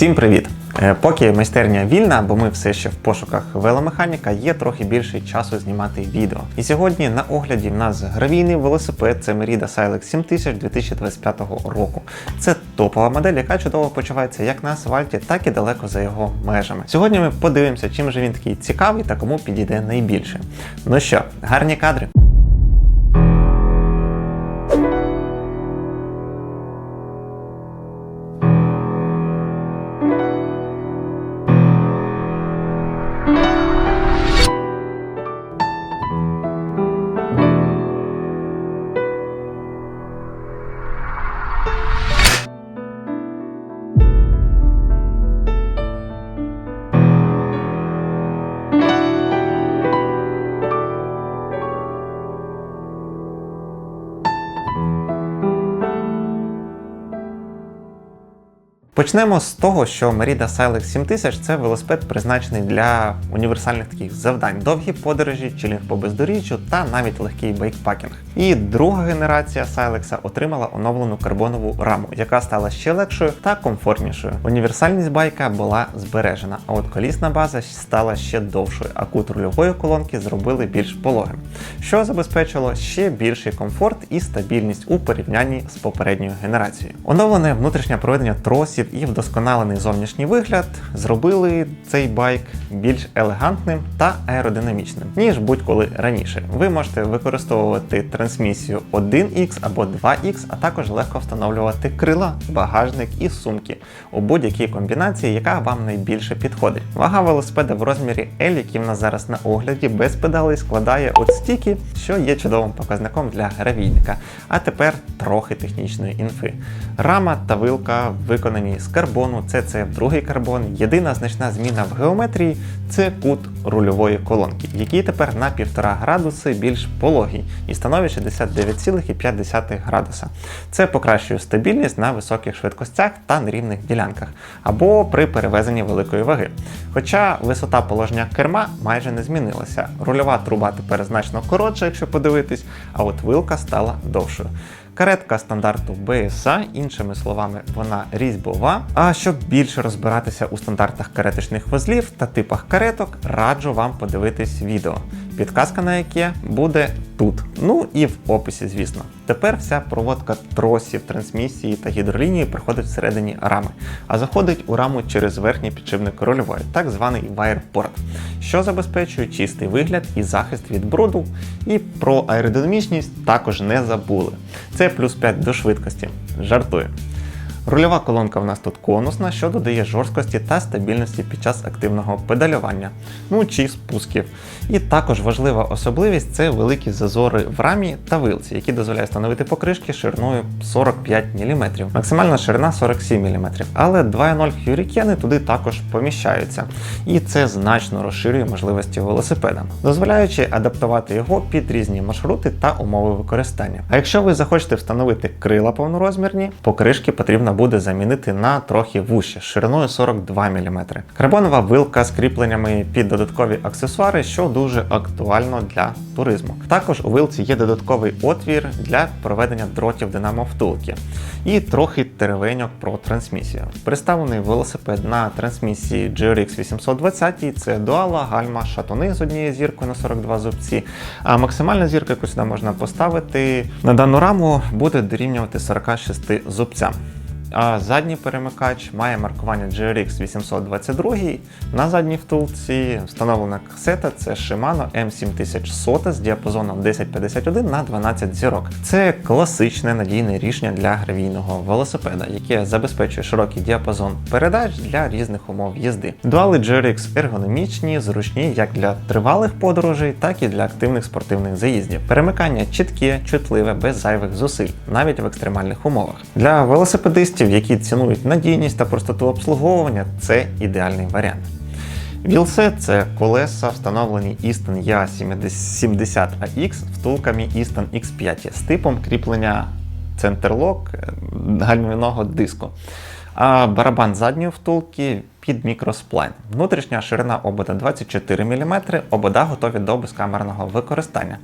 Всім привіт! Е, Поки майстерня вільна, бо ми все ще в пошуках веломеханіка, є трохи більше часу знімати відео. І сьогодні на огляді в нас гравійний велосипед це Merida Silex 7000 2025 року. Це топова модель, яка чудово почувається як на асфальті, так і далеко за його межами. Сьогодні ми подивимося, чим же він такий цікавий та кому підійде найбільше. Ну що, гарні кадри. Почнемо з того, що Merida Silex 7000 це велосипед призначений для універсальних таких завдань: довгі подорожі, чилінг по бездоріжжю та навіть легкий байкпакінг. І друга генерація Silex отримала оновлену карбонову раму, яка стала ще легшою та комфортнішою. Універсальність байка була збережена, а от колісна база стала ще довшою, а кут рульової колонки зробили більш пологим, що забезпечило ще більший комфорт і стабільність у порівнянні з попередньою генерацією. Оновлене внутрішнє проведення тросів і вдосконалений зовнішній вигляд зробили цей байк більш елегантним та аеродинамічним, ніж будь-коли раніше. Ви можете використовувати трансмісію 1X або 2X, а також легко встановлювати крила, багажник і сумки у будь-якій комбінації, яка вам найбільше підходить. Вага велосипеда в розмірі L, який в нас зараз на огляді, без педалей складає от стільки, що є чудовим показником для гравійника. А тепер трохи технічної інфи. Рама та вилка виконані з карбону, це це другий карбон. Єдина значна зміна в геометрії це кут рульової колонки, який тепер на 1,5 градуси більш пологий і становить 69,5 градуса. Це покращує стабільність на високих швидкостях та нерівних ділянках або при перевезенні великої ваги. Хоча висота положення керма майже не змінилася. Рульова труба тепер значно коротша, якщо подивитись, а от вилка стала довшою. Каретка стандарту BSA, іншими словами, вона різьбова. А щоб більше розбиратися у стандартах каретичних вузлів та типах кареток, раджу вам подивитись відео. Підказка на яке буде тут. Ну і в описі, звісно. Тепер вся проводка тросів, трансмісії та гідролінії проходить всередині рами, а заходить у раму через верхній підшипник рульової, так званий вайрпорт, що забезпечує чистий вигляд і захист від бруду. І про аеродинамічність також не забули. Це плюс 5 до швидкості. Жартую. Рульова колонка в нас тут конусна, що додає жорсткості та стабільності під час активного педалювання, ну чи спусків. І також важлива особливість це великі зазори в рамі та вилці, які дозволяють встановити покришки шириною 45 мм. Максимальна ширина 47 мм. Але 2.0 Hurricane туди також поміщаються. І це значно розширює можливості велосипеда, дозволяючи адаптувати його під різні маршрути та умови використання. А якщо ви захочете встановити крила повнорозмірні, покришки потрібно буде замінити на трохи вужче, шириною 42 мм. Карбонова вилка з кріпленнями під додаткові аксесуари, що дуже актуально для туризму. Також у вилці є додатковий отвір для проведення дротів динамо втулки і трохи теревеньок про трансмісію. Представлений велосипед на трансмісії GRX 820, це дуала, гальма, шатуни з однією зіркою на 42 зубці. А максимальна зірка, яку сюди можна поставити на дану раму, буде дорівнювати 46 зубцям. А задній перемикач має маркування GRX 822. На задній втулці встановлена касета це Shimano M7100 з діапазоном 1051 на 12 зірок. Це класичне надійне рішення для гравійного велосипеда, яке забезпечує широкий діапазон передач для різних умов їзди. Дуали GRX ергономічні, зручні як для тривалих подорожей, так і для активних спортивних заїздів. Перемикання чітке, чутливе, без зайвих зусиль, навіть в екстремальних умовах. Для велосипедистів, які цінують надійність та простоту обслуговування, це ідеальний варіант. Вілсе це колеса, встановлені Easton ya 70 ax втулками Easton X5 з типом кріплення центерлок гальмівного диску. А барабан задньої втулки під мікросплайн. Внутрішня ширина обода 24 мм, обода готові до безкамерного використання.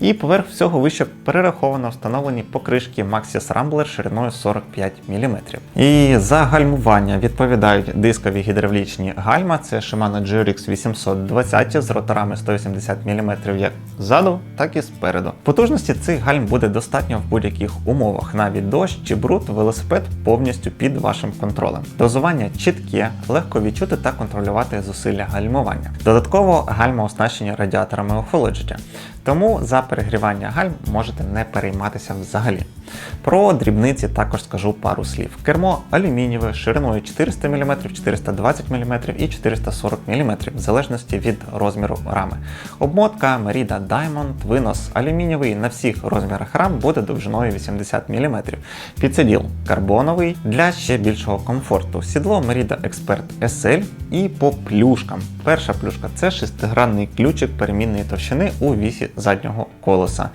І поверх всього вище перераховано встановлені покришки Maxis Rambler шириною 45 мм. І за гальмування відповідають дискові гідравлічні гальма. Це Shimano GRX 820 з роторами 180 мм як ззаду, так і спереду. Потужності цих гальм буде достатньо в будь-яких умовах. Навіть дощ чи бруд, велосипед повністю під вашим контролем. Дозування чітке, легко відчути та контролювати зусилля гальмування. Додатково гальма оснащені радіаторами охолодження. Тому за перегрівання гальм можете не перейматися взагалі. Про дрібниці також скажу пару слів. Кермо алюмінієве шириною 400 мм, 420 мм і 440 мм, в залежності від розміру рами. Обмотка Merida Diamond, винос алюмінієвий на всіх розмірах рам буде довжиною 80 мм. Підсиділ карбоновий для ще більшого комфорту. Сідло Merida Expert SL і по плюшкам. Перша плюшка це шестигранний ключик перемінної товщини у вісі заднього колеса.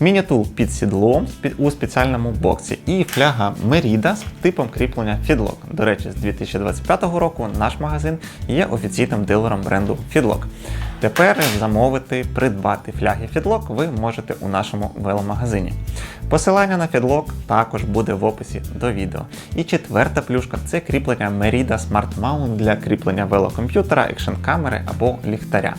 Мінітул під сідлом у спеціальному боксі і фляга Merida з типом кріплення Fidlock. До речі, з 2025 року наш магазин є офіційним дилером бренду Fidlock. Тепер замовити, придбати фляги Fidlock ви можете у нашому веломагазині. Посилання на Fidlock також буде в описі до відео. І четверта плюшка це кріплення Merida Smart Mount для кріплення велокомп'ютера, екшн камери або ліхтаря.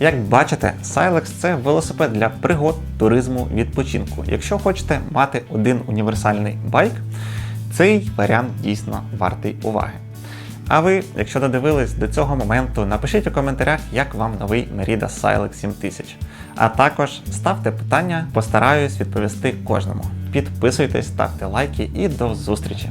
Як бачите, Silex це велосипед для пригод, туризму, відпочинку. Якщо хочете мати один універсальний байк, цей варіант дійсно вартий уваги. А ви, якщо додивились до цього моменту, напишіть у коментарях, як вам новий Merida Silex 7000. А також ставте питання, постараюсь відповісти кожному. Підписуйтесь, ставте лайки і до зустрічі!